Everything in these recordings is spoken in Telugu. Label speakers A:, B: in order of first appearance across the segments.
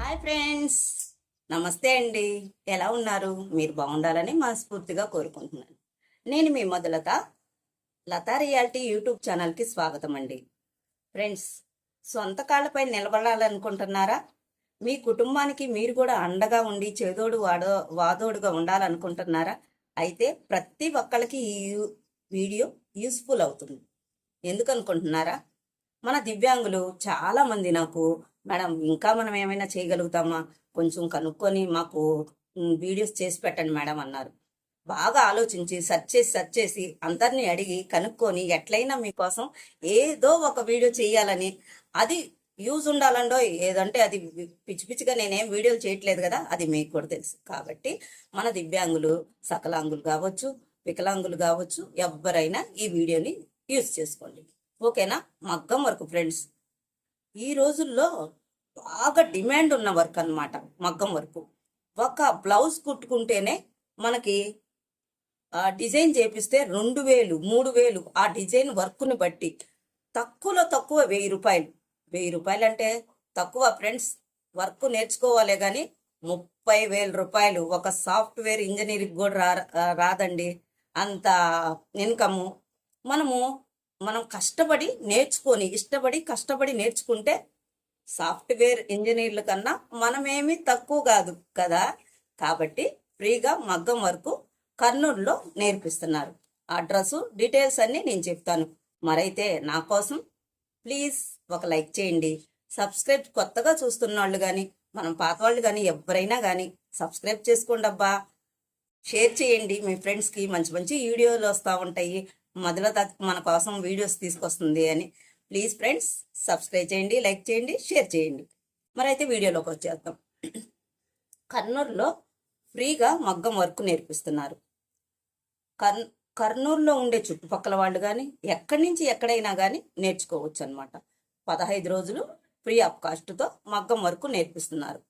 A: హాయ్ ఫ్రెండ్స్ నమస్తే అండి. ఎలా ఉన్నారు? మీరు బాగుండాలని మనస్ఫూర్తిగా కోరుకుంటున్నాను. నేను మీ మొదలత లతా రియాలిటీ యూట్యూబ్ ఛానల్కి స్వాగతం అండి. ఫ్రెండ్స్ సొంత కాళ్ళపై నిలబడాలనుకుంటున్నారా? మీ కుటుంబానికి మీరు కూడా అండగా ఉండి చేదోడు వాడో వాదోడుగా ఉండాలనుకుంటున్నారా? అయితే ప్రతి ఒక్కరికి ఈ యూ- వీడియో యూస్ఫుల్ అవుతుంది. ఎందుకు అనుకుంటున్నారా మన దివ్యాంగులు చాలా మంది నాకు మేడం ఇంకా మనం ఏమైనా చేయగలుగుతామా? కొంచెం కనుక్కొని మాకు వీడియోస్ చేసి పెట్టండి మేడం అన్నారు. బాగా ఆలోచించి సెర్చ్ చేసి సెర్చ్ చేసి అందరినీ అడిగి కనుక్కొని ఎట్లయినా మీకోసం ఏదో ఒక వీడియో చేయాలని అది యూజ్ ఉండాలండో ఏదంటే అది పిచ్చి పిచ్చిగా నేనేం వీడియోలు చేయట్లేదు కదా అది మీకు కూడా తెలుసు. కాబట్టి మన దివ్యాంగులు సకలాంగులు కావచ్చు వికలాంగులు కావచ్చు ఎవరైనా ఈ వీడియోని యూజ్ చేసుకోండి. ఓకేనా? మగ్గం వర్క్ ఫ్రెండ్స్. ఈ రోజుల్లో బాగా డిమాండ్ ఉన్న వర్క్ అన్నమాట మగ్గం వర్క్. ఒక బ్లౌజ్ కుట్టుకుంటేనే మనకి డిజైన్ చేపిస్తే రెండు వేలు మూడు వేలు ఆ డిజైన్ వర్క్ని బట్టి. తక్కువలో తక్కువ వెయ్యి రూపాయలు. వెయ్యి రూపాయలు అంటే తక్కువ ఫ్రెండ్స్. వర్క్ నేర్చుకోవాలే కానీ ముప్పై వేల రూపాయలు. ఒక సాఫ్ట్వేర్ ఇంజనీరింగ్ కూడా రా రాదండి. అంత ఇన్కము. మనము మనం కష్టపడి నేర్చుకొని ఇష్టపడి కష్టపడి నేర్చుకుంటే సాఫ్ట్వేర్ ఇంజనీర్ల కన్నా మనమేమీ తక్కువ కాదు కదా? కాబట్టి ఫ్రీగా మగ్గం వరకు కర్నూలులో నేర్పిస్తున్నారు. అడ్రస్ డీటెయిల్స్ అన్నీ నేను చెప్తాను. మరైతే నా కోసం ప్లీజ్ ఒక లైక్ చేయండి. సబ్స్క్రైబ్ కొత్తగా చూస్తున్న వాళ్ళు కానీ మనం పాత వాళ్ళు కానీ ఎవరైనా కానీ సబ్స్క్రైబ్ చేసుకోండి అబ్బా షేర్ చేయండి. మీ ఫ్రెండ్స్కి మంచి మంచి వీడియోలు వస్తూ ఉంటాయి. మొదల మన కోసం వీడియోస్ తీసుకొస్తుంది అని. ప్లీజ్ ఫ్రెండ్స్ సబ్స్క్రైబ్ చేయండి లైక్ చేయండి షేర్ చేయండి. మరి అయితే వీడియోలోకి వచ్చేద్దాం. కర్నూలులో ఫ్రీగా మగ్గం వర్క్ నేర్పిస్తున్నారు. కర్ కర్నూలులో ఉండే చుట్టుపక్కల వాళ్ళు కానీ ఎక్కడి నుంచి ఎక్కడైనా కానీ నేర్చుకోవచ్చు అనమాట పదహైదు రోజులు ఫ్రీ ఆఫ్ కాస్ట్తో మగ్గం వర్క్ నేర్పిస్తున్నారు.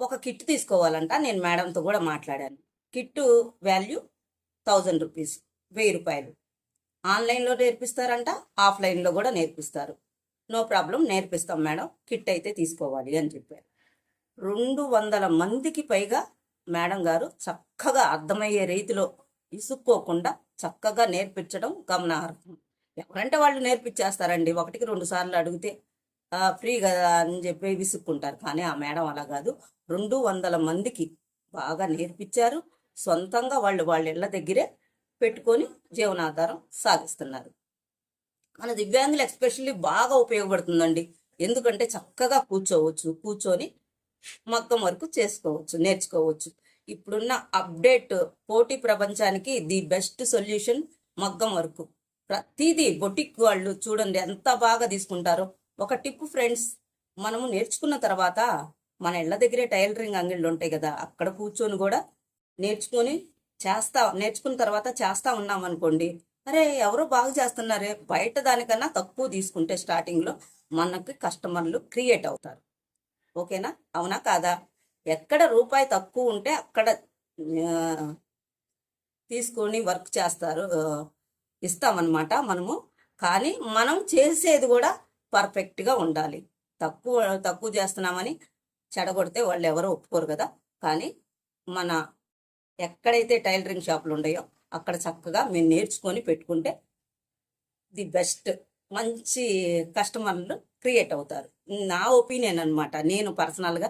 A: ఒక కిట్ తీసుకోవాలంట నేను మేడంతో కూడా మాట్లాడాను. Kit value thousand rupees. వెయ్యి రూపాయలు. ఆన్లైన్లో నేర్పిస్తారంట ఆఫ్లైన్లో కూడా నేర్పిస్తారు. నో ప్రాబ్లం నేర్పిస్తాం మేడం. కిట్ అయితే తీసుకోవాలి అని చెప్పారు. రెండు వందల మందికి పైగా మేడం గారు చక్కగా అర్థమయ్యే రీతిలో ఇసుక్కోకుండా చక్కగా నేర్పించడం గమనార్హం. ఎవరంటే వాళ్ళు నేర్పించేస్తారండి. ఒకటికి రెండు సార్లు అడిగితే ఫ్రీ కదా అని చెప్పి విసుక్కుంటారు. కానీ ఆ మేడం అలా కాదు. రెండు వందల మందికి బాగా నేర్పించారు. సొంతంగా వాళ్ళు వాళ్ళ ఇళ్ళ దగ్గరే పెట్టుకొని జీవనాధారం సాగిస్తున్నారు మన దివ్యాంగులు ఎస్పెషల్లీ బాగా ఉపయోగపడుతుందండి. ఎందుకంటే చక్కగా కూర్చోవచ్చు కూర్చొని మగ్గం వరకు చేసుకోవచ్చు నేర్చుకోవచ్చు. ఇప్పుడున్న అప్డేట్ పోటీ ప్రపంచానికి ది బెస్ట్ సొల్యూషన్ మగ్గం వరకు. ప్రతిదీ బొటిక్ వాళ్ళు చూడండి ఎంత బాగా తీసుకుంటారో. ఒక టిప్ ఫ్రెండ్స్ మనము నేర్చుకున్న తర్వాత మన ఇళ్ళ దగ్గరే టైలరింగ్ అంగిళ్ళు ఉంటాయి కదా అక్కడ కూర్చొని కూడా నేర్చుకొని చేస్తా నేర్చుకున్న తర్వాత చేస్తా ఉన్నాం అనుకోండి అరే ఎవరో బాగా చేస్తున్నారే బయట దానికన్నా తక్కువ తీసుకుంటే స్టార్టింగ్లో మనకి కస్టమర్లు క్రియేట్ అవుతారు. ఓకేనా? అవునా కాదా? ఎక్కడ రూపాయి తక్కువ ఉంటే అక్కడ తీసుకొని వర్క్ చేస్తారు ఇస్తామన్నమాట మనము. కానీ మనం చేసేది కూడా పర్ఫెక్ట్గా ఉండాలి. తక్కువ తక్కువ చేస్తున్నామని చెడగొడితే వాళ్ళు ఎవరో ఒప్పుకోరు కదా? కానీ మన ఎక్కడైతే టైలరింగ్ షాపులు ఉన్నాయో అక్కడ చక్కగా మేము నేర్చుకొని పెట్టుకుంటే ది బెస్ట్ మంచి కస్టమర్లు క్రియేట్ అవుతారు. నా ఒపీనియన్ అన్నమాట. నేను పర్సనల్గా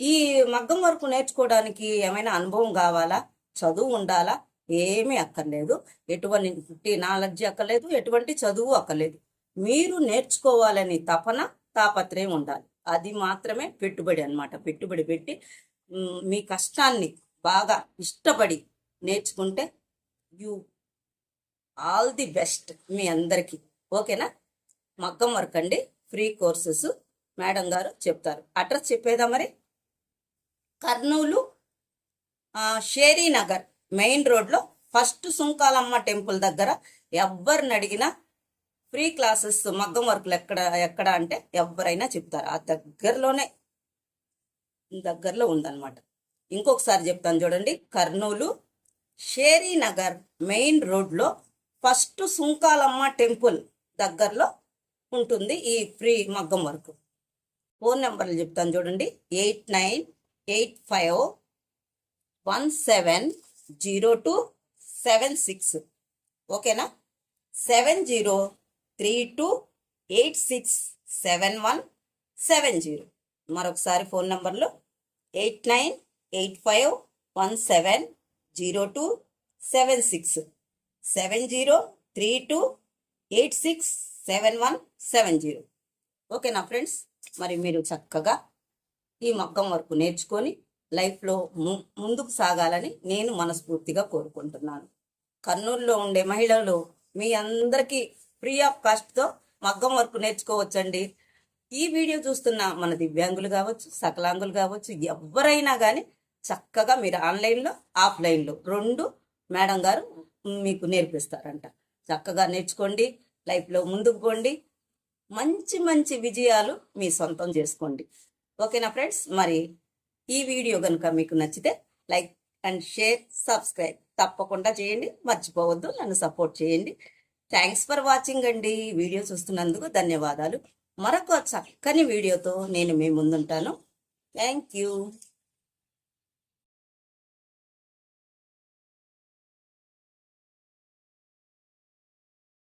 A: ఈ మగ్గం వరకు నేర్చుకోవడానికి ఏమైనా అనుభవం కావాలా? చదువు ఉండాలా? ఏమీ అక్కర్లేదు. ఎటువంటి నాలెడ్జ్ అక్కర్లేదు. ఎటువంటి చదువు అక్కర్లేదు. మీరు నేర్చుకోవాలని తపన తాపత్రయం ఉండాలి. అది మాత్రమే పెట్టుబడి అన్నమాట. పెట్టుబడి పెట్టి మీ కష్టాన్ని బాగా ఇష్టపడి నేర్చుకుంటే యూ ఆల్ ది బెస్ట్ మీ అందరికీ. ఓకేనా? మగ్గం వర్క్ అండి. ఫ్రీ కోర్సెస్ మేడం గారు చెప్తారు. అడ్రస్ చెప్పేదా మరి? కర్నూలు షేరీనగర్ షేరీ నగర్ మెయిన్ రోడ్లో ఫస్ట్ సుంకాలమ్మ టెంపుల్ దగ్గర ఎవరిని అడిగినా ఫ్రీ క్లాసెస్ మగ్గం వర్క్లు ఎక్కడ ఎక్కడ అంటే ఎవరైనా చెప్తారు. ఆ దగ్గరలోనే దగ్గరలో ఉందన్నమాట. ఇంకొకసారి చెప్తాను చూడండి. కర్నూలు షేరీనగర్ మెయిన్ రోడ్లో ఫస్ట్ సుంకాలమ్మ టెంపుల్ దగ్గరలో ఉంటుంది ఈ ఫ్రీ మగ్గం వర్క్. ఫోన్ నెంబర్లు చెప్తాను చూడండి. Eight nine eight five one seven zero two seven six. ఓకేనా? Seven zero three two eight six seven one seven zero. మరొకసారి ఫోన్ నెంబర్లు. Eight nine eight five one seven zero two seven six. Seven zero three two eight six seven one seven zero. ఓకేనా ఫ్రెండ్స్? మరి మీరు చక్కగా ఈ మగ్గం వరకు నేర్చుకొని లైఫ్లో ము- ముందుకు సాగాలని నేను మనస్ఫూర్తిగా కోరుకుంటున్నాను. కర్నూలులో ఉండే మహిళలు మీ అందరికీ ఫ్రీ ఆఫ్ కాస్ట్తో మగ్గం వర్క్ నేర్చుకోవచ్చండి. ఈ వీడియో చూస్తున్న మన దివ్యాంగులు కావచ్చు సకలాంగులు కావచ్చు ఎవరైనా కానీ చక్కగా మీరు ఆన్లైన్లో ఆఫ్లైన్లో రెండు మేడం గారు మీకు నేర్పిస్తారంట. చక్కగా నేర్చుకోండి లైఫ్లో ముందుకు పోండి మంచి మంచి విజయాలు మీ సొంతం చేసుకోండి. ఓకేనా ఫ్రెండ్స్? మరి ఈ వీడియో కనుక మీకు నచ్చితే లైక్ అండ్ షేర్ సబ్స్క్రైబ్ తప్పకుండా చేయండి మర్చిపోవద్దు నన్ను సపోర్ట్ చేయండి. థ్యాంక్స్ ఫర్ వాచింగ్ అండి. వీడియో చూస్తున్నందుకు ధన్యవాదాలు. మరొక చక్కని వీడియోతో నేను మీ ముందుంటాను. Thank you.